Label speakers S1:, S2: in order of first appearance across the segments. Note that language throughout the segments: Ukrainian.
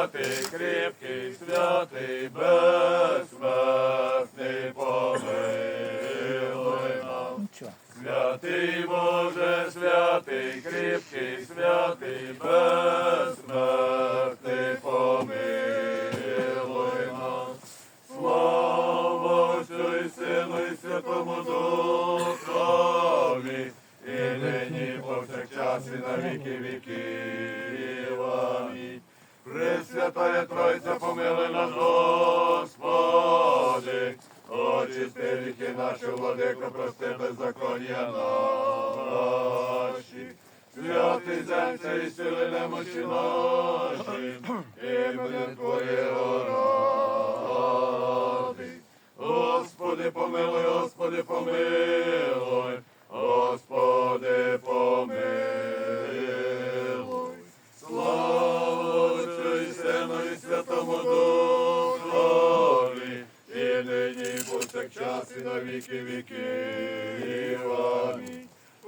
S1: святий, кріпкий, владико, прости беззаконня наші. Святий земця і сили немочі наші, віки віків.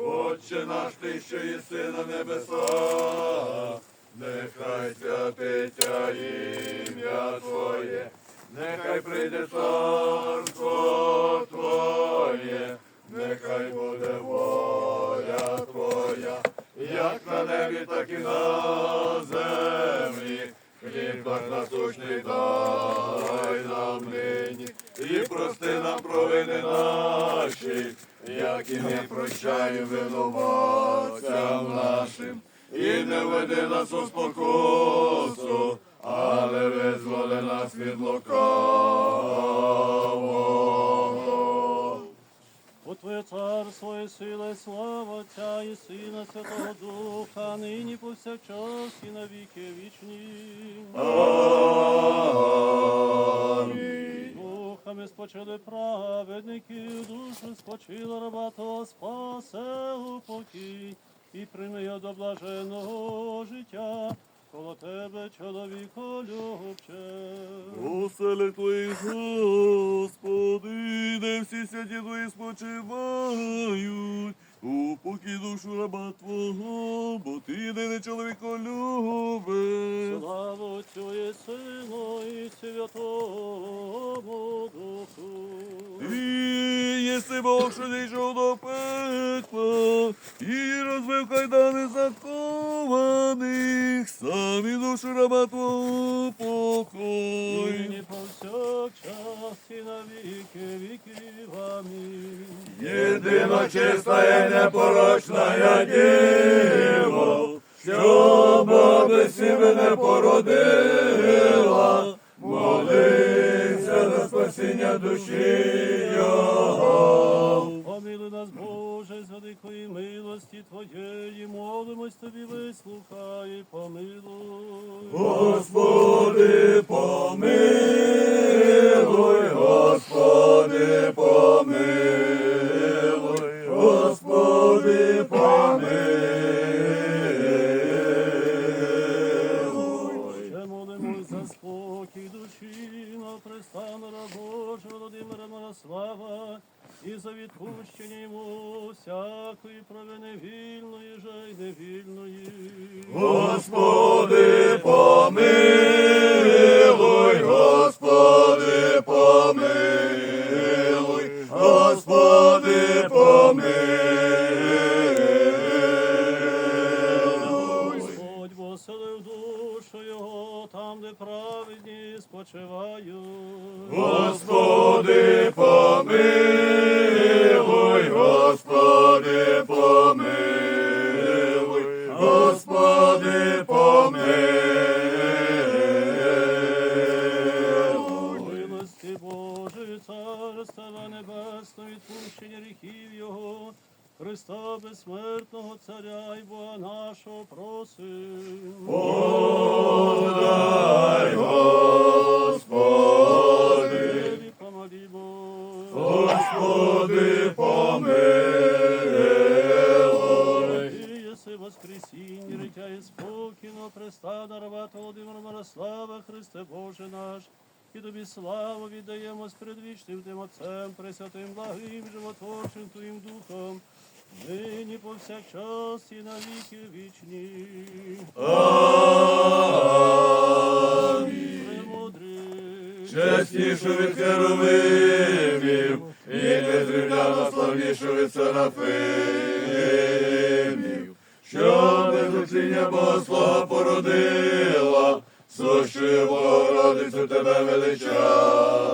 S1: Отче наш, ти, що єси на небесах, провини наші, як і не прощаю винуватцям нашим, і не веди нас у спокусу, але визволи нас від лукавого.
S2: Твоє царство і сила, і слава Отця і Сина Святого Духа, нині повсякчас і на віки вічні.
S1: Амінь.
S2: Духами спочили праведники, душу спочила раба то спасе у покій, і прийми його до блаженого життя, коло тебе, чоловіко любче.
S3: Оселях твоїх, Господи, де всі святі твої спочивають, упокій душу раба Твого, бо ти єдиний чоловіко любиш.
S2: Слава Отцю і Сину і Святому
S3: єси Бог, що дійшов до пекла, і розбив кайдани закованих, самі душу раба Твого покой.
S2: Нині повсякчас і на віки віків. Амінь.
S1: Єдино чиста і непорочна діво, що баби себе не породила, молися за спасіння душі його.
S2: Помилуй нас, Боже, з великої милості Твоєї, молимось Тобі, вислухай, і помилуй.
S1: Господи, помилуй, Господи, помилуй,
S2: спочивають.
S1: Господи, помилуй,
S2: Пресвятим, благим, животворчим Твоїм Духом, нині повсякчас і на віки вічні.
S1: Амінь. Чеснішу від херовимів, і незрівняно славнішу від серафимів, що без оціння Богослова породила, сущою Богородицю тебе величаємо.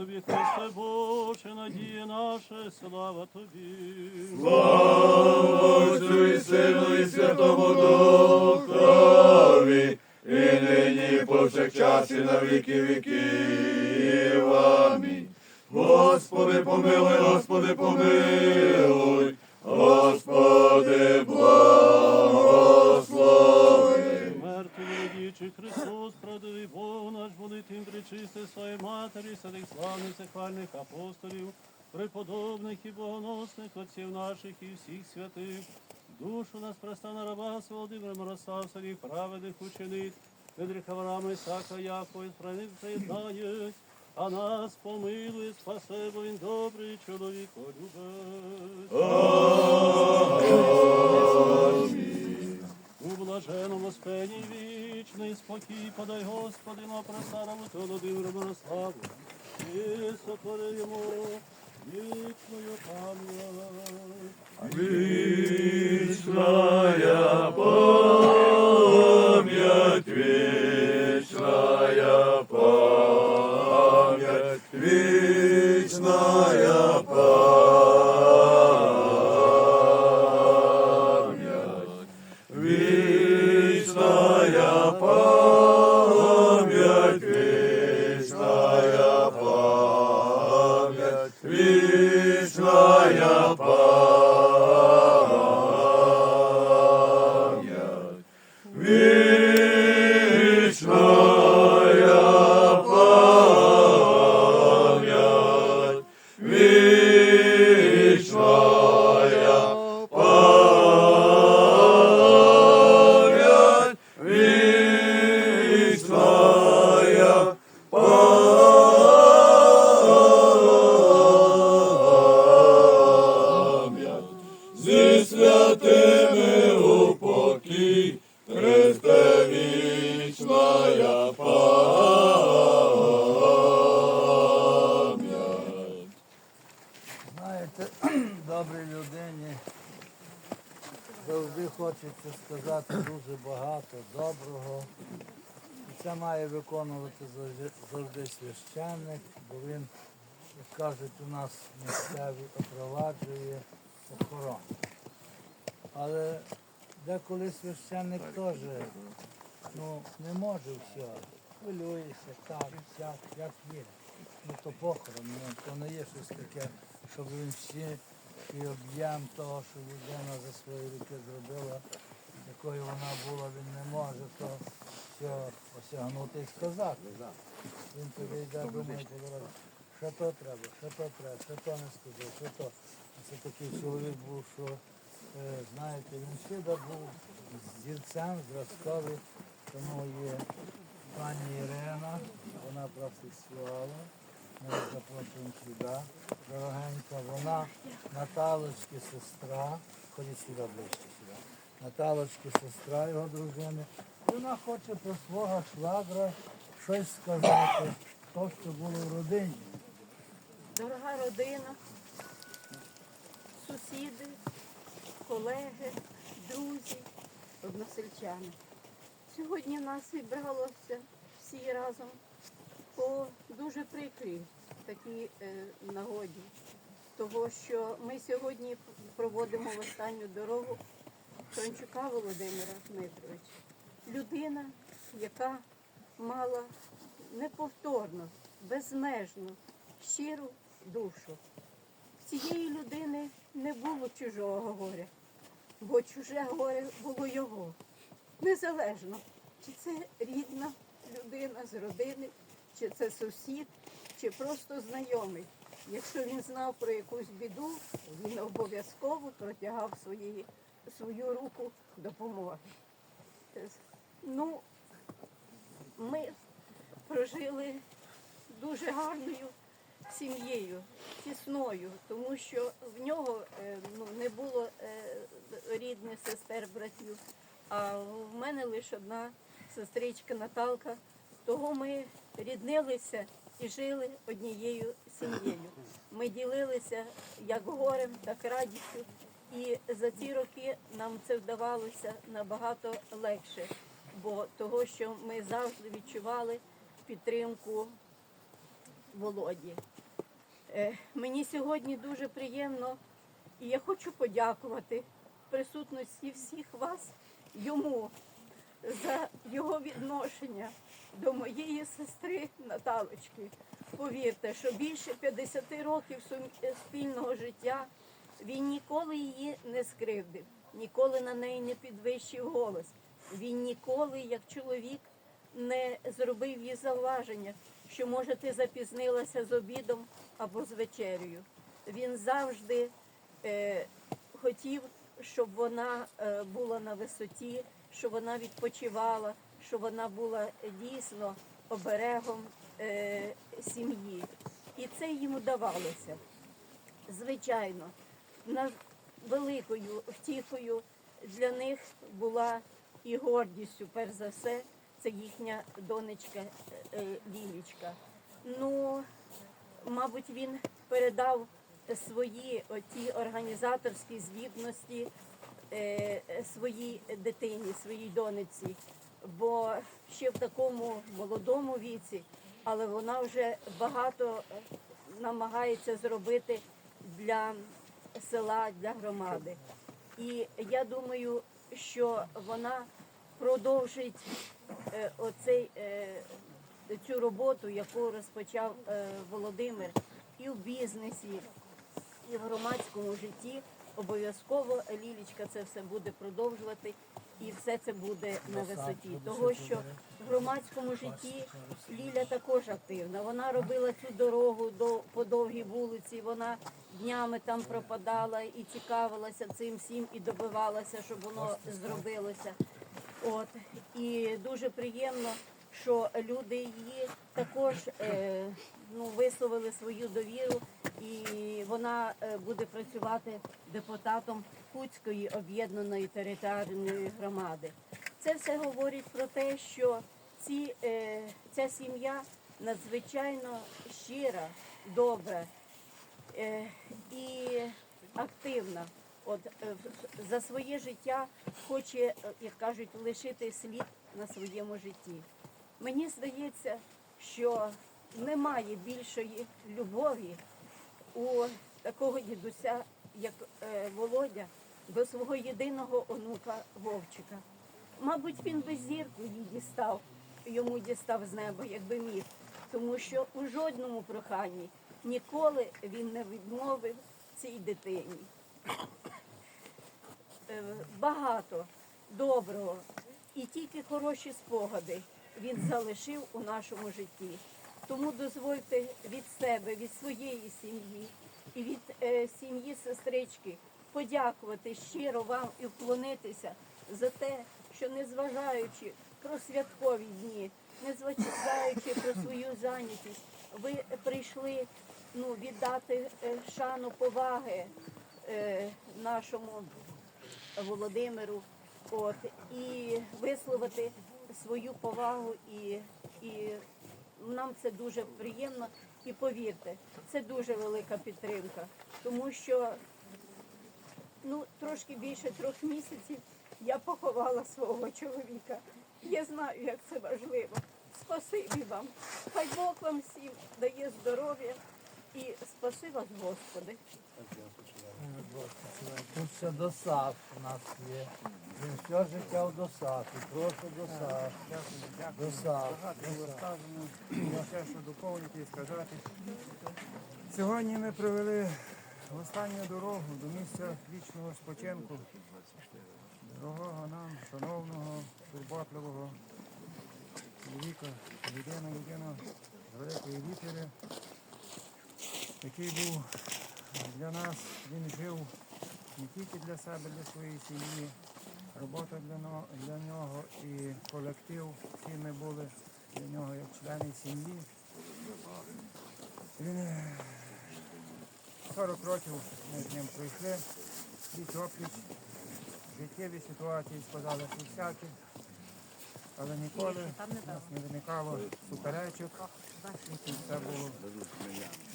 S2: Тобі, Христе Боже, надія наша, слава тобі.
S1: Слава Отцю і Сину і Святому Духові, і нині, і повсякчас, і на віки. Амінь. Господи, помилуй, Господи, помилуй, Господи, благослови.
S2: Волитим причисти своєї матері, святих славних захвальних апостолів, преподобних і богоносних отців наших і всіх святих, душу нас простана раба Володимира Мирославських, праведних учениць, Федриха Авраама, Ісака, Якова, і справних приєднають, а нас помилує, спасе, бо він добрий чоловік любить. У блаженому спеній вічний спокій подай Господи на то Володимиру Мирославу, і сотвори йому вічною пам'ять.
S1: Вечная память,
S4: священник теж ну, не може всього. Хвилюється, так, сяк, як є. Ну то похорон, ну, то не є щось таке, щоб він всі і об'єм того, що людина за свої руки зробила, якою вона була, він не може то все осягнути і сказати. Він тоді йде, думає, що то треба, що то треба, що то не сказав, що то. Це такий чоловік був, що, е, знаєте, він завжди був зірцем, зразковий, тому є пані Ірина, вона працювала. Ми її запрошуємо сюди. Дорогенька, вона Наталочки сестра. Ходіть сюди ближче сюди. Наталочки сестра його дружини. Вона хоче про свого швагра щось сказати, то, що було в родині.
S5: Дорога родина, сусіди, колеги, друзі, односельчани. Сьогодні нас зібралося всі разом по дуже прикрій такій е, нагоді, того, що ми сьогодні проводимо в останню дорогу Трончука Володимира Дмитровича. Людина, яка мала неповторно, безмежну, щиру душу. Цієї людини не було чужого горя, бо чуже горе було його. Незалежно, чи це рідна людина з родини, чи це сусід, чи просто знайомий. Якщо він знав про якусь біду, він обов'язково протягав свої, свою руку допомоги. Ну, ми прожили дуже гарною сім'єю, тісною, тому що в нього е, ну, не було е, рідних сестер, братів, а в мене лише одна сестричка Наталка, Того ми ріднилися і жили однією сім'єю. Ми ділилися як горем, так і радістю. І за ці роки нам це вдавалося набагато легше, бо того, що ми завжди відчували підтримку Володі. Е, Мені сьогодні дуже приємно, і я хочу подякувати присутності всіх вас йому за його відношення до моєї сестри Наталочки. Повірте, що більше 50 років спільного життя він ніколи її не скривдив, ніколи на неї не підвищив голос. Він ніколи, як чоловік, не зробив їй зауваження, що може ти запізнилася з обідом або з вечерею. Він завжди е, хотів, щоб вона е, була на висоті, щоб вона відпочивала, щоб вона була дійсно оберегом е, сім'ї. І це йому давалося. Звичайно, великою втіхою для них була і гордістю, перш за все, це їхня донечка е, Лілічка. Ну, мабуть, він передав свої оті організаторські здібності е, своїй дитині, своїй донеці, бо ще в такому молодому віці, але вона вже багато е, намагається зробити для села, для громади. І я думаю, що вона продовжить е, оцей, цю роботу, яку розпочав е, Володимир і в бізнесі, і в громадському житті. Обов'язково Лілічка це все буде продовжувати і все це буде на висоті. Того, що в громадському житті Ліля також активна. Вона робила цю дорогу до по довгій вулиці. Вона днями там пропадала і цікавилася цим всім, і добивалася, щоб воно зробилося. От і дуже приємно, що люди її також е, ну, висловили свою довіру, і вона е, буде працювати депутатом Хуцької об'єднаної територіальної громади. Це все говорить про те, що ці, е, ця сім'я надзвичайно щира, добра і активна. От за своє життя хоче, як кажуть, лишити слід на своєму житті. Мені здається, що немає більшої любові у такого дідуся, як е, Володя, до свого єдиного онука Вовчика. Мабуть, він би зірку їй дістав, йому дістав з неба, якби міг, тому що у жодному проханні ніколи він не відмовив цій дитині. Е, багато доброго і тільки хороші спогади він залишив у нашому житті. Тому дозвольте від себе, від своєї сім'ї і від е, сім'ї сестрички подякувати щиро вам і вклонитися за те, що незважаючи про святкові дні, незважаючи про свою зайнятість, ви прийшли ну, віддати е, шану поваги е, нашому Володимиру, от і висловити свою повагу, і, і нам це дуже приємно. І повірте, це дуже велика підтримка, тому що ну трошки більше трьох місяців я поховала свого чоловіка. Я знаю, як це важливо. Спасибі вам. Хай Бог вам всім дає здоров'я і спаси вас, Господи.
S4: Тут ще досад у нас є. Він все життя в досаді. Прошу досад. Досад.
S6: Сказати. Сьогодні ми привели останню дорогу до місця вічного спочинку. Дорогого нам, шановного, турботливого чоловіка, людина, людина великої літери, який був для нас, він жив не тільки для себе, для своєї сім'ї, робота для, для нього і колектив, всі ми були для нього як члени сім'ї. Він е, 40 років ми з ним пройшли, пліч опліч, життєві ситуації складалися всякі. але ніколи у нас не виникало суперечок. Це було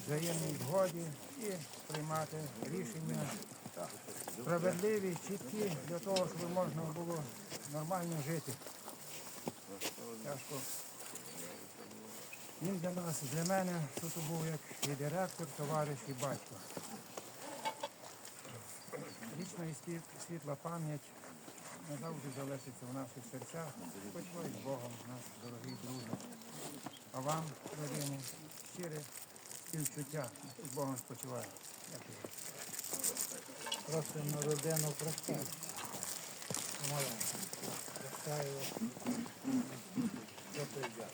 S6: взаємній згоді і приймати рішення справедливі, чіткі, для того, щоб можна було нормально жити. Тяжко. Він для нас, для мене, тут був як і директор, товариш, і батько. Вічна і світла пам'ять назавжди залишиться в наших серцях. Спочивай з Богом, наш дорогий друже. А вам, родині, щире співчуття. З Богом спочиває. Дякую.
S1: Просимо родину. Помаленьку. Прощаю вас. Що прийде.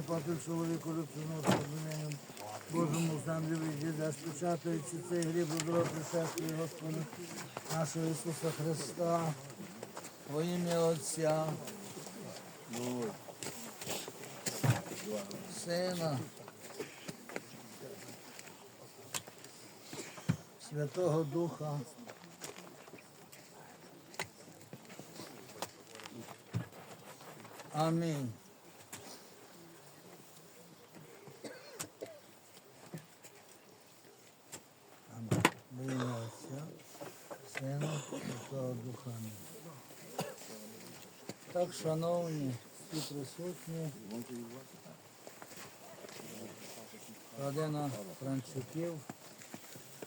S1: І папір чоловіку любцину розумінням Божому землю відійде, спечатуючи цей гріб у дорогу пришествия Господа нашого Ісуса Христа, Во ім'я Отця, Сина, Святого Духа. Амінь. Так, шановні, всі присутні, родина Франчуків,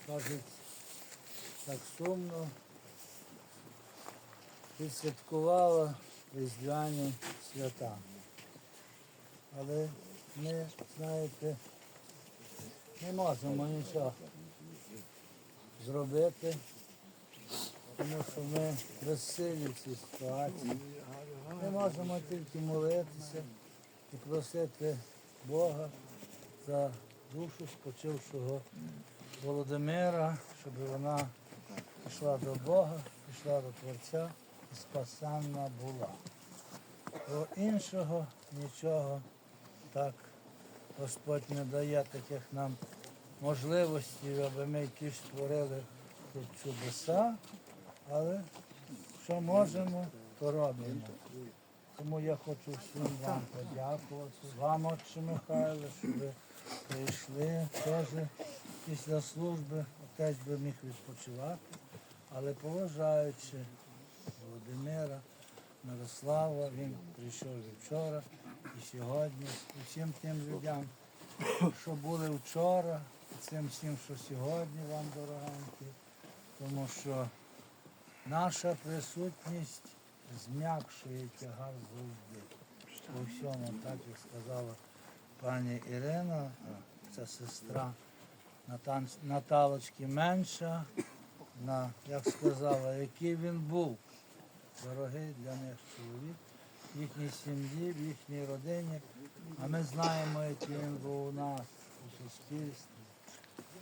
S1: кажуть, так сумно відсвяткувала різдвяні свята. Але ми, знаєте, не можемо нічого зробити, тому що ми безсилі в цій. Ми можемо тільки молитися і просити Бога за душу спочившого
S4: Володимира, щоб вона пішла до Бога, пішла до Творця і спасенна була. Бо іншого нічого так Господь не дає таких нам можливостей, аби ми якісь творили тут чудеса, але що можемо, то. Тому я хочу всім вам подякувати, вам, отче Михайло, що ви прийшли теж після служби. Отець би міг відпочивати, але поважаючи Володимира, Мирослава, він прийшов і вчора, і сьогодні, і всім тим людям, що були вчора, і цим всім, що сьогодні вам дорогенькі, тому що наша присутність зм'якшує тягар завжди. У всьому, так як сказала пані Ірина, це сестра Натан- Наталочки менша, на, як сказала, який він був дорогий для них чоловік, в їхній сім'ї, в їхній родині. А ми знаємо, який він був у нас у суспільстві,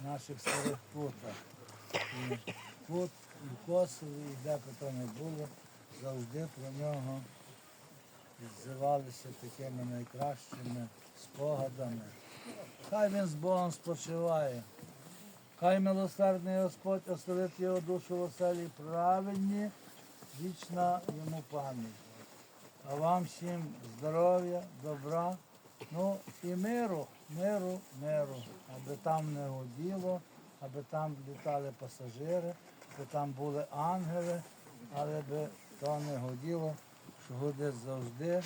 S4: в наших старих путах. І тут, і в Косові, і де то не було, завжди про нього відзивалися такими найкращими спогадами. Хай він з Богом спочиває. Хай милосердний Господь оселить його душу в оселі праведні, вічна йому пам'ять. А вам всім здоров'я, добра, ну і миру, миру, миру, аби там не годіло, аби там літали пасажири, аби там були ангели, але би то не годіло, що буде завжди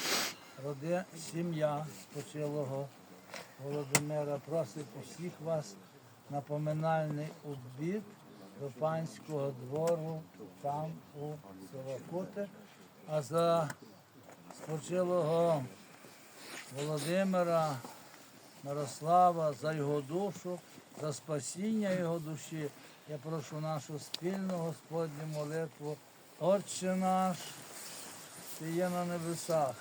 S4: роди сім'я спочилого Володимира просить усіх вас на поминальний обід до панського двору там у Сорокути. А за спочилого Володимира Мирослава за його душу, за спасіння його душі. Я прошу нашу спільну Господню молитву. Отче наш, ти є на небесах.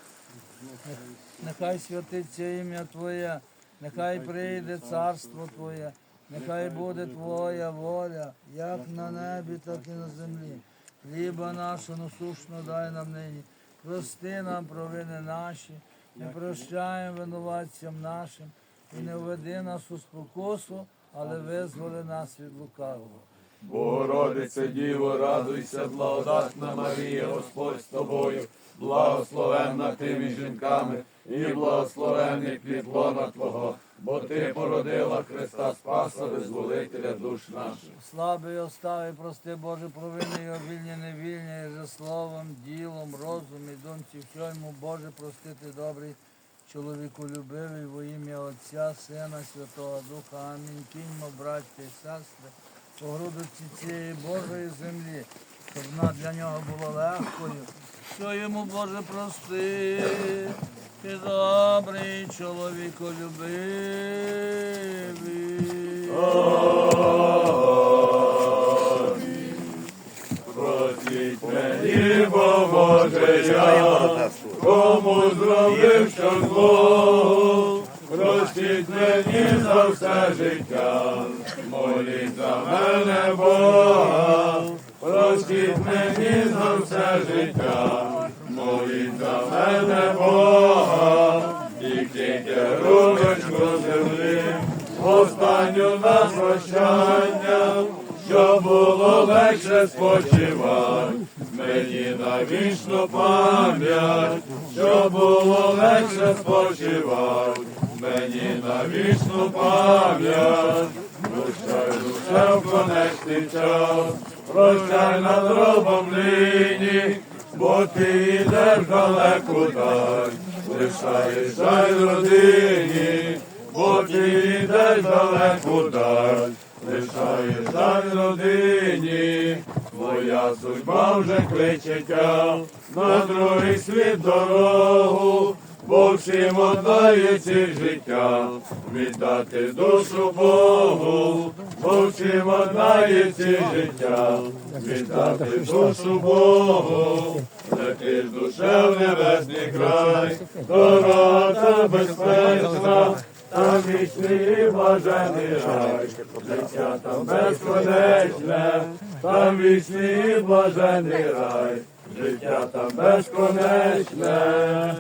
S4: Нехай святиться ім'я Твоє, нехай прийде царство Твоє, нехай буде Твоя воля, як на небі, так і на землі. Хліба нашого насушно дай нам нині. Прости нам провини наші, не прощаємо винуватцям нашим, і не введи нас у спокусу, але визволи нас від лукавого.
S1: Богородице Діво, радуйся, благодатна Марія, Господь з тобою, благословенна ти між жінками, і благословенний плід лона Твого, бо ти породила Христа Спаса, визволителя душ наших.
S4: Слабий остави, прости Боже, провини його вільні, невільні, і же словом, ділом, розум і думці всьому, Боже, простити добрий, чоловіку любивий, во ім'я Отця, Сина, Святого Духа. Амінь. Кіньмо, браття і сестри, по цієї Божої землі, щоб вона для нього була легкою. Що йому, Боже, прости, ти добрий чоловіку любивий.
S1: Простіть мені, поможе я, бо ти йдеш далеко даль, лишаєш жаль родині, бо ти йдеш далеко даль, лишаєш жаль родині, моя судьба вже кличе тя на другий світ дорогу, бо всім однає життя, віддати душу Богу, бо всім однає життя, віддати душу Богу, летиш душе в небесний край, дорога та безпечна, там вічний і блажений рай, життя там безконечне, там вічний і рай, життя там безконечне.